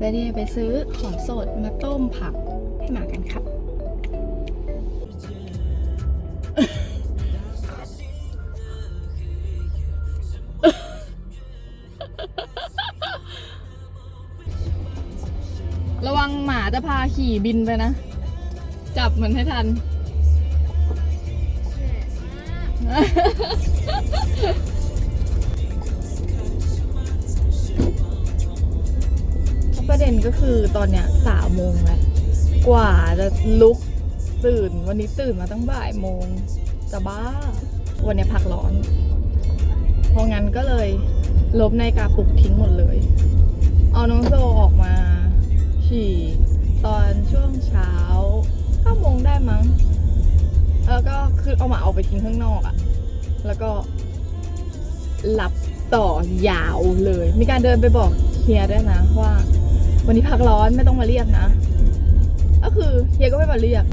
เพื่อที่จะไปซื้อของสดมาต้มผักให้หมากันครับ ระวังหมาจะพาขี่บินไปนะ จับมันให้ทัน ประเด็นก็คือตอนเนี้ยสามโมงแล้วกว่าจะลุกตื่น วันนี้ตื่นมาตั้งบ่ายโมงจะบ้า วันนี้พักร้อน เพราะงั้นก็เลยลบในาฬิกาปลุกทิ้งหมดเลย เอาน้องโซออกมาฉี่ตอนช่วงเช้า9โมงได้มั้ง แล้วก็คือเอาหมาออกไปทิ้งข้างนอกอะแล้วก็หลับต่อยาวเลย มีการเดินไปบอกเฮียด้วยนะว่า วันนี้พักร้อนไม่ต้องมาเรียกนะ ก็คือเฮียก็ไม่มาเรียก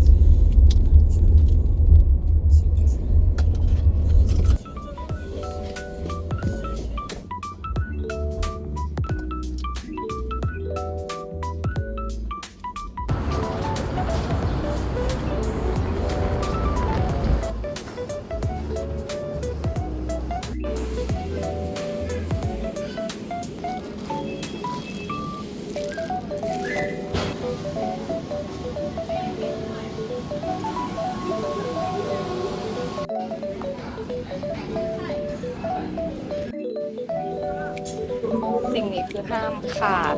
สิ่งนี้คือห้ามขาด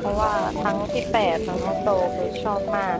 เพราะว่าทั้งที่แปดทั้งน้องโตคือชอบมาก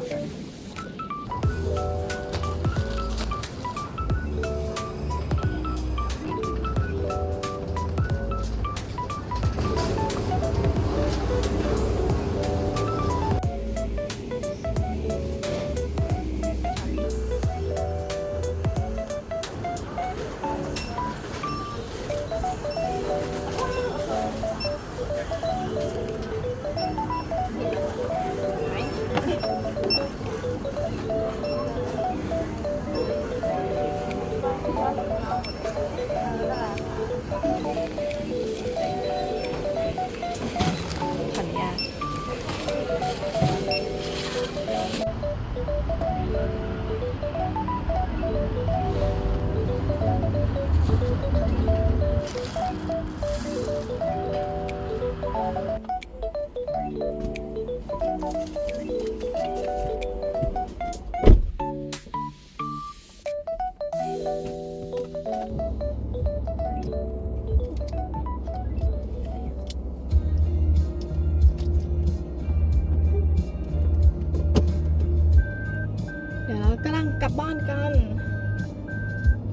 กลับบ้านกัน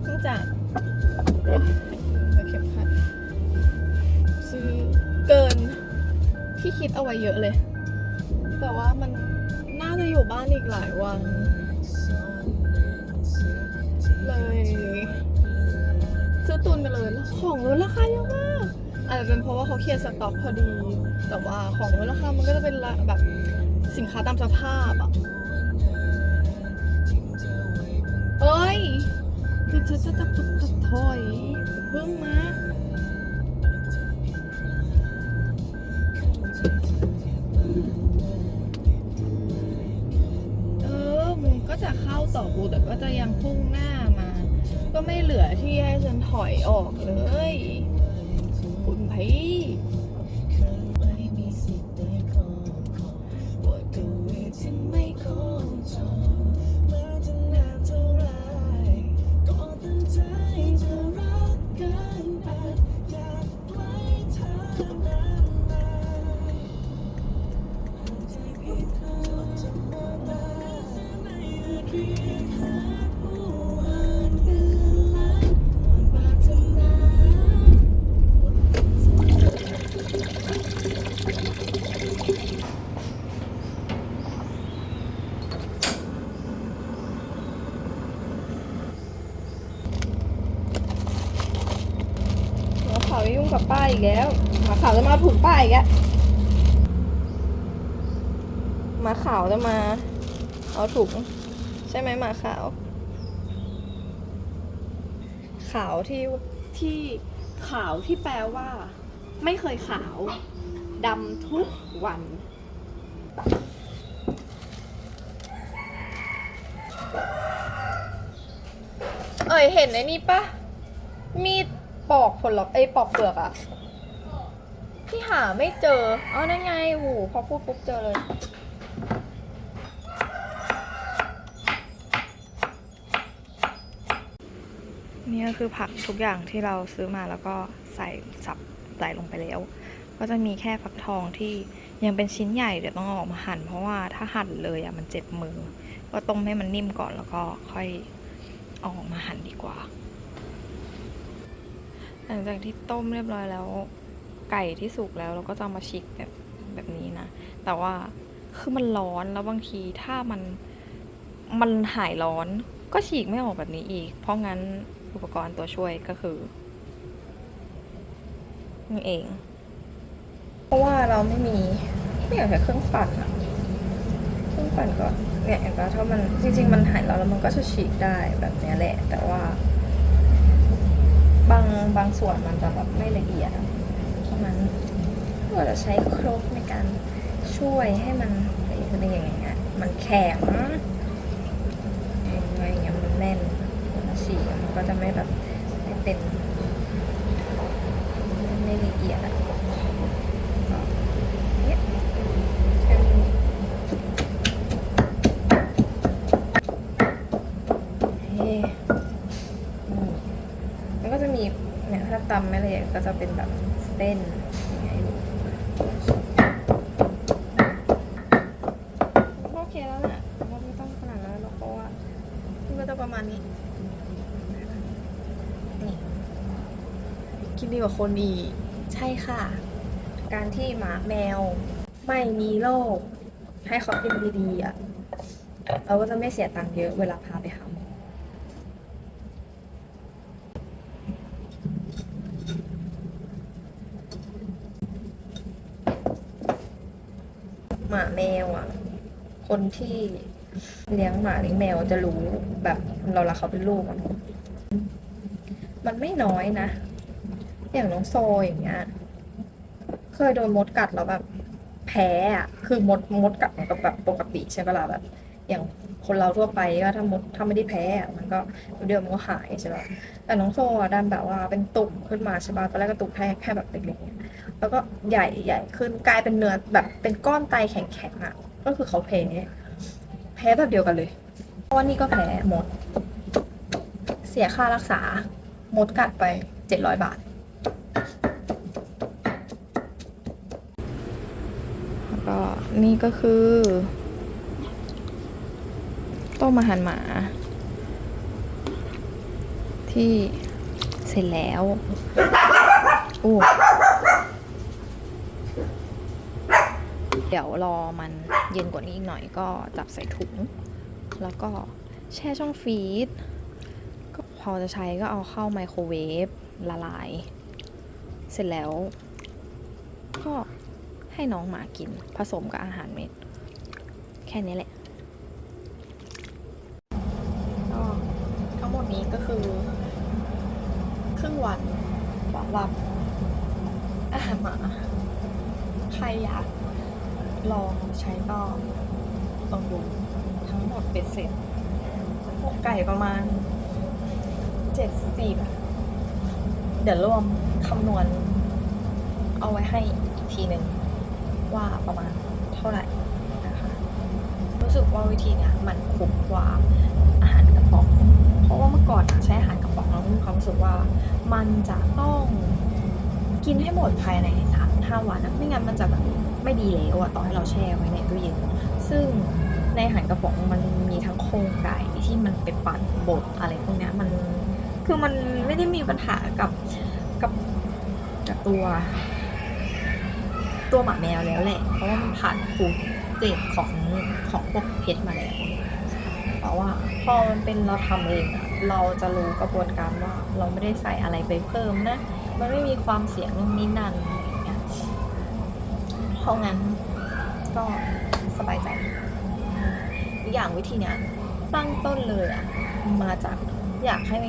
เนื่องจากโอ๊ยไม่เข็มขัดซื้อเกินที่คิดเอาไว้เยอะเลย แต่ว่ามันน่าจะอยู่บ้านอีกหลายวัน เลย ซื้อตุนไปเลยแล้วของลดราคาเยอะมากอาจจะเป็นเพราะว่าเขาเคลียร์สต็อกพอดี แต่ว่าของลดราคามันก็จะเป็นแบบสินค้าตามสภาพอะ คือจะจะจะจะจะถอยเพิ่งมาเออมึงก็จะเข้าต่อกูแต่ก็จะยังพุ่งหน้ามา ก็ไม่เหลือที่ให้ฉันถอยออกเลย คุณพี่ มายุ่งกับป้าอีกแล้วหมาขาวจะมาถูกป้าอีกแล้วหมาขาวจะมา เอาถุงใช่ไหมหมาขาว ขาวที่ที่ขาวที่แปลว่า ไม่เคยขาวดำทุกวันเอ้ยเห็นไอ้นี่ปะ ปอกผลไอ้ปอกเปลือกอะที่หาไม่เจออ๋อนั่นไงโอ้โหพอพูดปุ๊บเจอเลย นี่ก็คือผักทุกอย่างที่เราซื้อมาแล้วก็ใส่สับใส่ลงไปแล้ว ก็จะมีแค่ฟักทองที่ยังเป็นชิ้นใหญ่เดี๋ยวต้องเอาออกมาหั่น เพราะว่าถ้าหั่นเลยอะมันเจ็บมือ ก็ต้มให้มันนิ่มก่อนแล้วก็ค่อยเอาออกมาหั่นดีกว่า หลังจากที่ต้มเรียบร้อยแล้ว ไก่ที่สุกแล้วเราก็จะมาฉีกแบบแบบนี้นะ แต่ว่าคือมันร้อนแล้วบางทีถ้ามันมันหายร้อนก็ฉีกไม่ออกแบบนี้อีก เพราะงั้นอุปกรณ์ตัวช่วยก็คือนี่เอง เพราะว่าเราไม่มีไม่อยากใช้เครื่องปั่นอะเครื่องปั่นก็เนี่ยเห็นปะถ้ามันจริง ๆ มันหายร้อนแล้วมันก็จะฉีกได้แบบนี้แหละ แต่ว่า บางบางส่วนมันจะแบบไม่ละเอียดเพราะนั้นเราจะใช้ครกในการช่วยให้มันอะเอียดเป็นอย่างเงี้ยมันแข็งอะไรอย่างเงี้ยมันแน่นฉีกมันก็จะไม่แบบไม่เป็นไม่ละเอียดอะก็เนี่ยแค่นี้เฮ้อืม แล้วก็จะมีเนี่ยถ้าตำไม่ละเอียดก็จะเป็นแบบเส้นอย่างเงี้ยให้ดูก็โอเคแล้วแหละว่าไม่ต้องขนาดนั้นหรอกเพราะว่ามันก็จะประมาณนี้ นี่ กินดีกว่าคนอีก ใช่ค่ะ การที่หมาแมว ไม่มีโรคให้เขากินดีๆอะเราก็จะไม่เสียตังค์เยอะเวลาพาไปหาหมอ หมาแมวอะ คนที่เลี้ยงหมาเลี้ยงแมวจะรู้แบบเราละเขาเป็นลูกมันมันไม่น้อยนะ อย่างน้องโซอย่างเงี้ย เคยโดนมดกัดแล้วแบบ แพ้อะคือมดมดกัดมันก็แบบปกติใช่ปะล่ะแบบ อย่าง คนเราทั่วไปก็ถ้ามดถ้าไม่ได้แพ้มันก็เดี๋ยวมันก็หายใช่ปะแต่น้องโซอ่ดันแบบว่าเป็นตุ่มขึ้นมาใช่ปะตอนแรกก็ตุ่มแค่แค่แบบเล็กๆแล้วก็ใหญ่ใหญ่ขึ้นกลายเป็นเนื้อแบบเป็นก้อนไตแข็งๆอะ ก็คือเขาแพ้แพ้แบบเดียวกันเลยเพราะว่านี่ก็แพ้หมด เสียค่ารักษาหมดกัดไปเจ็ดร้อยบาทแล้วก็นี่ก็คือ ต้มอาหารหมา ที่เสร็จแล้วอู้เดี๋ยวรอมันเย็นกว่านี้อีกหน่อยก็จับใส่ถุง แล้วก็แช่ช่องฟรีซก็พอจะใช้ก็เอาเข้าไมโครเวฟละลาย เสร็จแล้ว ก็ให้น้องหมากินผสมกับอาหารเม็ด แค่นี้แหละก็ทั้งหมดนี้ก็คือ ครึ่งวันสำหรับอาหารหมาใครอยากลองใช้ก็ลองดูทั้งหมดเป็นเสร็จพวกไก่ประมาณเจ็ดสิบเดี๋ยวรวมคำนวณเอาไว้ให้อีกทีหนึ่งว่าประมาณเท่าไหร่ รู้สึกว่าวิธีเนี้ยมันคุ้มกว่าอาหารกระป๋อง เพราะว่าเมื่อก่อนอะใช้อาหารกระป๋องแล้วมีความรู้สึกว่า มันจะต้องกินให้หมดภายในสามห้าวันนะไม่งั้นมันจะแบบไม่ดีแล้วอะต่อให้เราแช่ไว้ในตู้เย็นซึ่งในอาหารกระป๋องมันมีทั้งโครงไก่ที่มันไปปั่นบดอะไรพวกนี้มันคือมันไม่ได้มีปัญหากับกับกับตัว ตัวหมาแมวแล้วแหละ เพราะว่ามันผ่านฟูด เกรดของของพวกเพชรมาแล้วเพราะว่าพอมันเป็นเราทำเองอะเราจะรู้กระบวนการว่าเราไม่ได้ใส่อะไรไปเพิ่มนะ มันไม่มีความเสี่ยงนู่นนี่นั่นอะไรเงี้ยเพราะงั้นก็สบายใจอีกอย่างวิธีเนี้ยตั้งต้นเลยอะมาจากอยากให้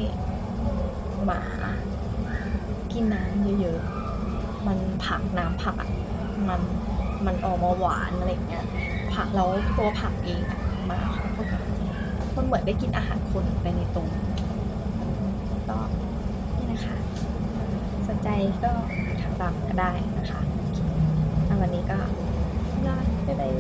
หมากินน้ำเยอะๆ มันผักน้ำผักอะมัน มันออกมาหวานอะไรเงี้ยผักแล้วตัวผักเองมาคนเหมือนได้กินอาหารคนไปในตัวก็นี่นะคะสนใจก็ถามตามก็ได้นะคะเอะวันนี้ก็ลาไปเลย